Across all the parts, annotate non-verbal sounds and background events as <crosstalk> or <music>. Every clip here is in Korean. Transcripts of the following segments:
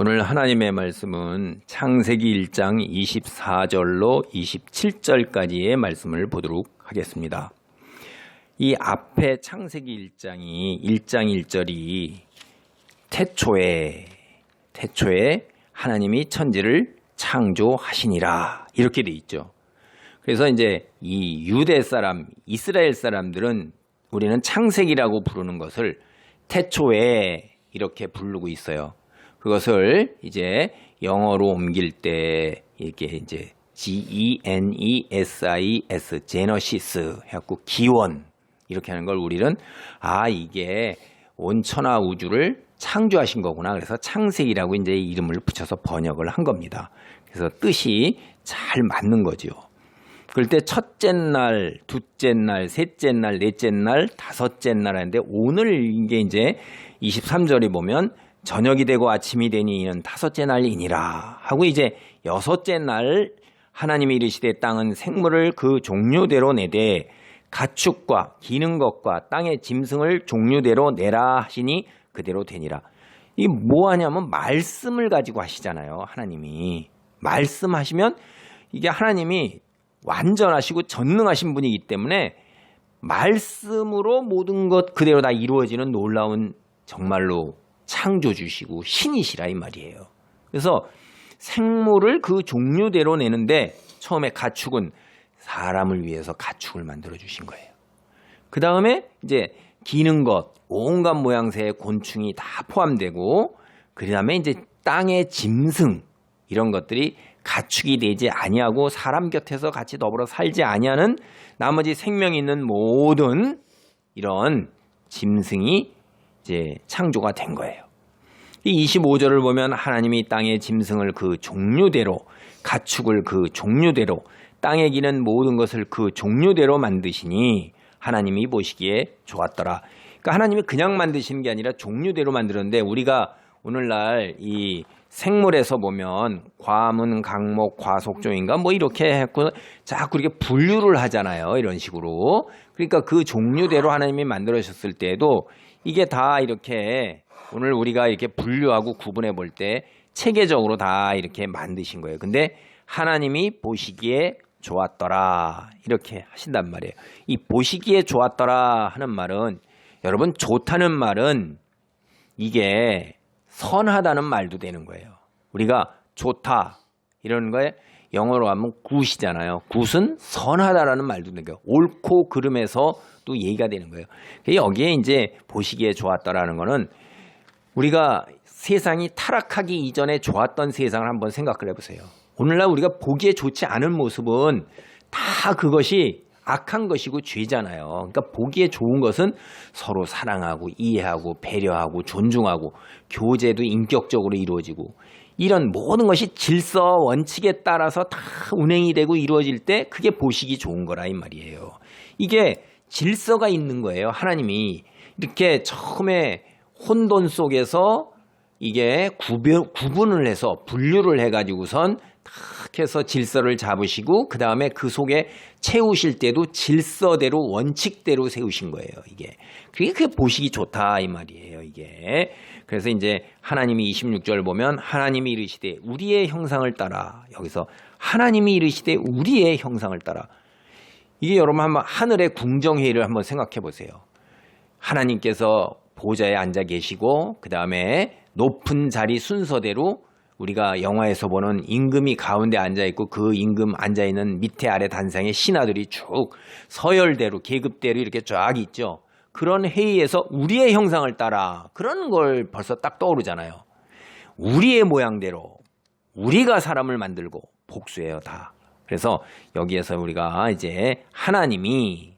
오늘 하나님의 말씀은 창세기 1장 24절로 27절까지의 말씀을 보도록 하겠습니다. 이 앞에 창세기 1장이 1장 1절이 태초에 태초에 하나님이 천지를 창조하시니라 이렇게 돼 있죠. 그래서 이제 이 유대 사람, 이스라엘 사람들은 우리는 창세기라고 부르는 것을 태초에 이렇게 부르고 있어요. 그것을 이제 영어로 옮길 때 이렇게 이제 G-E-N-E-S-I-S, 제너시스 해갖고 기원 이렇게 하는 걸 우리는 아 이게 온천하 우주를 창조하신 거구나. 그래서 창세기라고 이제 이름을 붙여서 번역을 한 겁니다. 그래서 뜻이 잘 맞는 거죠. 그럴 때 첫째 날, 둘째 날, 셋째 날, 넷째 날, 다섯째 날 하는데 오늘 이게 이제 23절에 보면 저녁이 되고 아침이 되니 이는 다섯째 날이니라 하고 이제 여섯째 날 하나님이 이르시되 땅은 생물을 그 종류대로 내되 가축과 기는 것과 땅의 짐승을 종류대로 내라 하시니 그대로 되니라. 이 뭐 하냐면 말씀을 가지고 하시잖아요. 하나님이. 말씀하시면 이게 하나님이 완전하시고 전능하신 분이기 때문에 말씀으로 모든 것 그대로 다 이루어지는 놀라운 정말로 창조주시고 신이시라 이 말이에요. 그래서 생물을 그 종류대로 내는데 처음에 가축은 사람을 위해서 가축을 만들어 주신 거예요. 그 다음에 이제 기는 것, 온갖 모양새의 곤충이 다 포함되고 그 다음에 이제 땅의 짐승 이런 것들이 가축이 되지 아니하고 사람 곁에서 같이 더불어 살지 아니하는 나머지 생명 있는 모든 이런 짐승이 이제 창조가 된 거예요. 이 25절을 보면 하나님이 땅의 짐승을 그 종류대로 가축을 그 종류대로 땅에 기는 모든 것을 그 종류대로 만드시니 하나님이 보시기에 좋았더라. 그러니까 하나님이 그냥 만드시는 게 아니라 종류대로 만들었는데 우리가 오늘날 이 생물에서 보면 과문, 강목, 과속종인가 뭐 이렇게 했고 자꾸 이렇게 분류를 하잖아요. 이런 식으로. 그러니까 그 종류대로 하나님이 만들어셨을 때에도 이게 다 이렇게 오늘 우리가 이렇게 분류하고 구분해 볼 때 체계적으로 다 이렇게 만드신 거예요. 근데 하나님이 보시기에 좋았더라. 이렇게 하신단 말이에요. 이 보시기에 좋았더라 하는 말은 여러분 좋다는 말은 이게 선하다는 말도 되는 거예요. 우리가 좋다 이러는 거에 영어로 하면 굿이잖아요. 굿은 선하다라는 말도 되는 거예요. 옳고 그름에서 또 얘기가 되는 거예요. 여기에 이제 보시기에 좋았더라는 거는 우리가 세상이 타락하기 이전에 좋았던 세상을 한번 생각을 해보세요. 오늘날 우리가 보기에 좋지 않은 모습은 다 그것이 악한 것이고 죄잖아요. 그러니까 보기에 좋은 것은 서로 사랑하고 이해하고 배려하고 존중하고 교제도 인격적으로 이루어지고 이런 모든 것이 질서 원칙에 따라서 다 운행이 되고 이루어질 때 그게 보시기 좋은 거라 이 말이에요. 이게 질서가 있는 거예요. 하나님이 이렇게 처음에 혼돈 속에서 이게 구별, 구분을 해서 분류를 해가지고선 탁 해서 질서를 잡으시고 그 다음에 그 속에 채우실 때도 질서대로 원칙대로 세우신 거예요. 이게 그게 그 보시기 좋다 이 말이에요. 이게 그래서 이제 하나님이 26절 보면 하나님이 이르시되 우리의 형상을 따라 여기서 하나님이 이르시되 우리의 형상을 따라 이게 여러분 한번 하늘의 궁정회의를 한번 생각해 보세요. 하나님께서 보좌에 앉아 계시고 그 다음에 높은 자리 순서대로 우리가 영화에서 보는 임금이 가운데 앉아 있고 그 임금 앉아 있는 밑에 아래 단상에 신하들이 쭉 서열대로 계급대로 이렇게 쫙 있죠. 그런 회의에서 우리의 형상을 따라 그런 걸 벌써 딱 떠오르잖아요. 우리의 모양대로 우리가 사람을 만들고 복수해요 다. 그래서 여기에서 우리가 이제 하나님이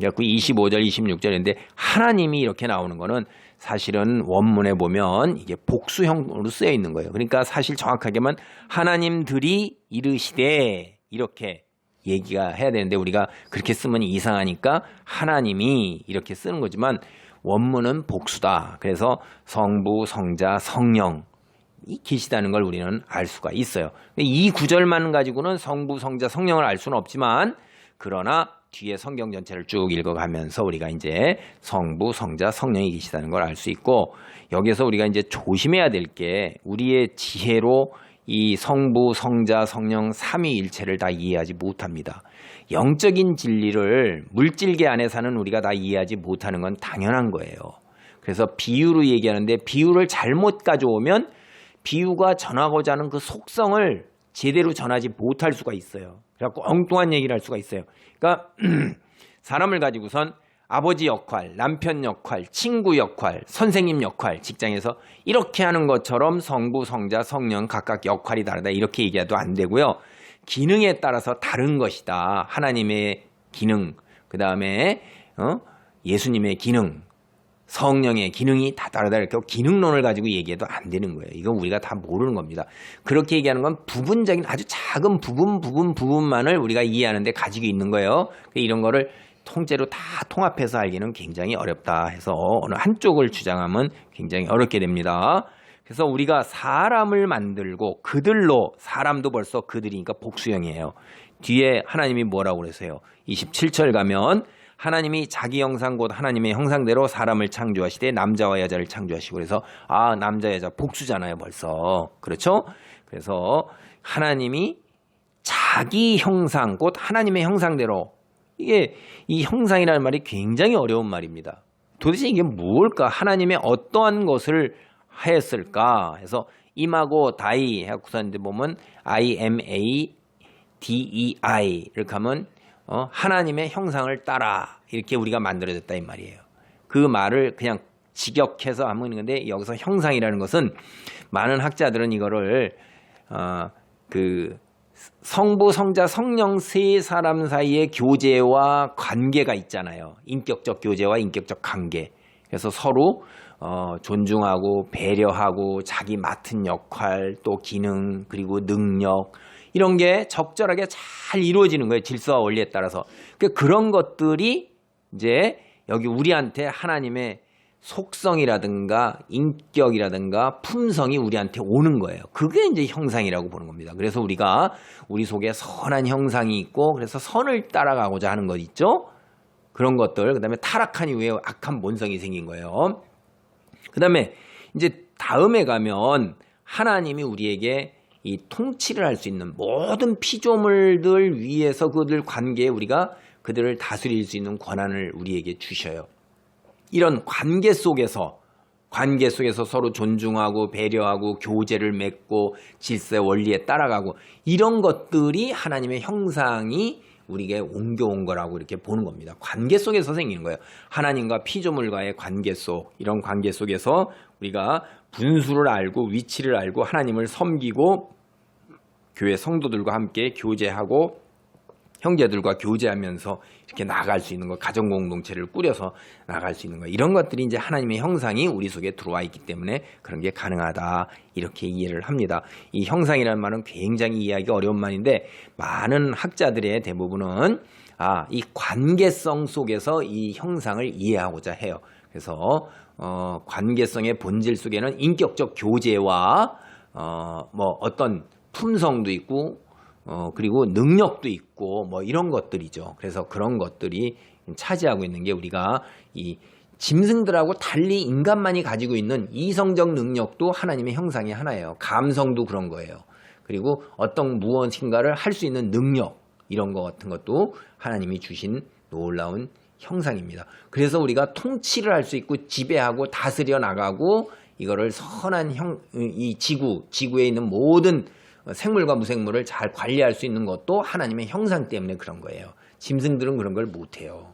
25절, 26절인데 하나님이 이렇게 나오는 거는 사실은 원문에 보면 이게 복수형으로 쓰여 있는 거예요. 그러니까 사실 정확하게만 하나님들이 이르시되 이렇게 얘기가 해야 되는데 우리가 그렇게 쓰면 이상하니까 하나님이 이렇게 쓰는 거지만 원문은 복수다. 그래서 성부, 성자, 성령 이 계시다는 걸 우리는 알 수가 있어요. 이 구절만 가지고는 성부, 성자, 성령을 알 수는 없지만 그러나 뒤에 성경 전체를 쭉 읽어가면서 우리가 이제 성부, 성자, 성령이 계시다는 걸 알 수 있고 여기서 우리가 이제 조심해야 될 게 우리의 지혜로 이 성부, 성자, 성령 삼위일체를 다 이해하지 못합니다. 영적인 진리를 물질계 안에 사는 우리가 다 이해하지 못하는 건 당연한 거예요. 그래서 비유로 얘기하는데 비유를 잘못 가져오면 비유가 전하고자 하는 그 속성을 제대로 전하지 못할 수가 있어요. 그래갖고 엉뚱한 얘기를 할 수가 있어요. 그러니까 <clears throat> 사람을 가지고선 아버지 역할, 남편 역할, 친구 역할, 선생님 역할, 직장에서 이렇게 하는 것처럼 성부, 성자, 성령 각각 역할이 다르다 이렇게 얘기해도 안 되고요. 기능에 따라서 다른 것이다. 하나님의 기능, 그 다음에 어? 예수님의 기능, 성령의 기능이 다 이렇게 기능론을 가지고 얘기해도 안 되는 거예요. 이건 우리가 다 모르는 겁니다. 그렇게 얘기하는 건 부분적인 아주 작은 부분 부분 부분만을 우리가 이해하는데 가지고 있는 거예요. 이런 거를 통째로 다 통합해서 알기는 굉장히 어렵다 해서 어느 한쪽을 주장하면 굉장히 어렵게 됩니다. 그래서 우리가 사람을 만들고 그들로 사람도 벌써 그들이니까 복수형이에요. 뒤에 하나님이 뭐라고 그러세요? 27절 가면 하나님이 자기 형상 곧 하나님의 형상대로 사람을 창조하시되 남자와 여자를 창조하시고 그래서 아 남자 여자 복수잖아요 벌써 그렇죠? 그래서 하나님이 자기 형상 곧 하나님의 형상대로 이게 이 형상이라는 말이 굉장히 어려운 말입니다. 도대체 이게 뭘까? 하나님의 어떠한 것을 하였을까? 해서 임하고 다이 해갖고서 이제 보면 I M A D E I 이렇게 하면 어, 하나님의 형상을 따라 이렇게 우리가 만들어졌다 이 말이에요. 그 말을 그냥 직역해서 하는 건데 여기서 형상이라는 것은 많은 학자들은 이거를 어, 그 성부, 성자, 성령 세 사람 사이의 교제와 관계가 있잖아요. 인격적 교제와 인격적 관계. 그래서 서로 어, 존중하고 배려하고 자기 맡은 역할 또 기능 그리고 능력 이런 게 적절하게 잘 이루어지는 거예요. 질서와 원리에 따라서. 그런 것들이 이제 여기 우리한테 하나님의 속성이라든가 인격이라든가 품성이 우리한테 오는 거예요. 그게 이제 형상이라고 보는 겁니다. 그래서 우리가 우리 속에 선한 형상이 있고 그래서 선을 따라가고자 하는 것 있죠? 그런 것들. 그다음에 타락한 이후에 악한 본성이 생긴 거예요. 그다음에 이제 다음에 가면 하나님이 우리에게 이 통치를 할 수 있는 모든 피조물들 위에서 그들 관계에 우리가 그들을 다스릴 수 있는 권한을 우리에게 주셔요. 이런 관계 속에서 관계 속에서 서로 존중하고 배려하고 교제를 맺고 질서의 원리에 따라가고 이런 것들이 하나님의 형상이 우리에게 옮겨온 거라고 이렇게 보는 겁니다. 관계 속에서 생기는 거예요. 하나님과 피조물과의 관계 속 이런 관계 속에서 우리가 분수를 알고 위치를 알고 하나님을 섬기고 교회 성도들과 함께 교제하고 형제들과 교제하면서 이렇게 나아갈 수 있는 것, 가정 공동체를 꾸려서 나아갈 수 있는 것, 이런 것들이 이제 하나님의 형상이 우리 속에 들어와 있기 때문에 그런 게 가능하다. 이렇게 이해를 합니다. 이 형상이라는 말은 굉장히 이해하기 어려운 말인데 많은 학자들의 대부분은 아, 이 관계성 속에서 이 형상을 이해하고자 해요. 그래서 어, 관계성의 본질 속에는 인격적 교제와 어, 뭐 어떤 품성도 있고 어, 그리고 능력도 있고 뭐 이런 것들이죠. 그래서 그런 것들이 차지하고 있는 게 우리가 이 짐승들하고 달리 인간만이 가지고 있는 이성적 능력도 하나님의 형상의 하나예요. 감성도 그런 거예요. 그리고 어떤 무엇인가를 할 수 있는 능력 이런 것 같은 것도 하나님이 주신 놀라운 형상입니다. 그래서 우리가 통치를 할 수 있고 지배하고 다스려 나가고 이거를 선한 형, 이 지구, 지구에 있는 모든 생물과 무생물을 잘 관리할 수 있는 것도 하나님의 형상 때문에 그런 거예요. 짐승들은 그런 걸 못해요.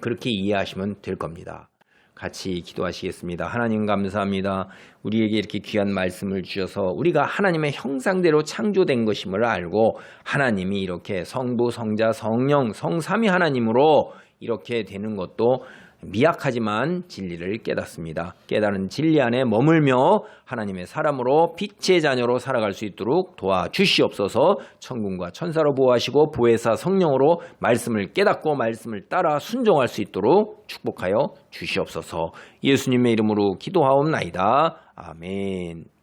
그렇게 이해하시면 될 겁니다. 같이 기도하시겠습니다. 하나님 감사합니다. 우리에게 이렇게 귀한 말씀을 주셔서 우리가 하나님의 형상대로 창조된 것임을 알고 하나님이 이렇게 성부, 성자, 성령, 성삼위 하나님으로 이렇게 되는 것도 미약하지만 진리를 깨닫습니다. 깨달은 진리 안에 머물며 하나님의 사람으로 빛의 자녀로 살아갈 수 있도록 도와주시옵소서 천군과 천사로 보호하시고 보혜사 성령으로 말씀을 깨닫고 말씀을 따라 순종할 수 있도록 축복하여 주시옵소서 예수님의 이름으로 기도하옵나이다. 아멘.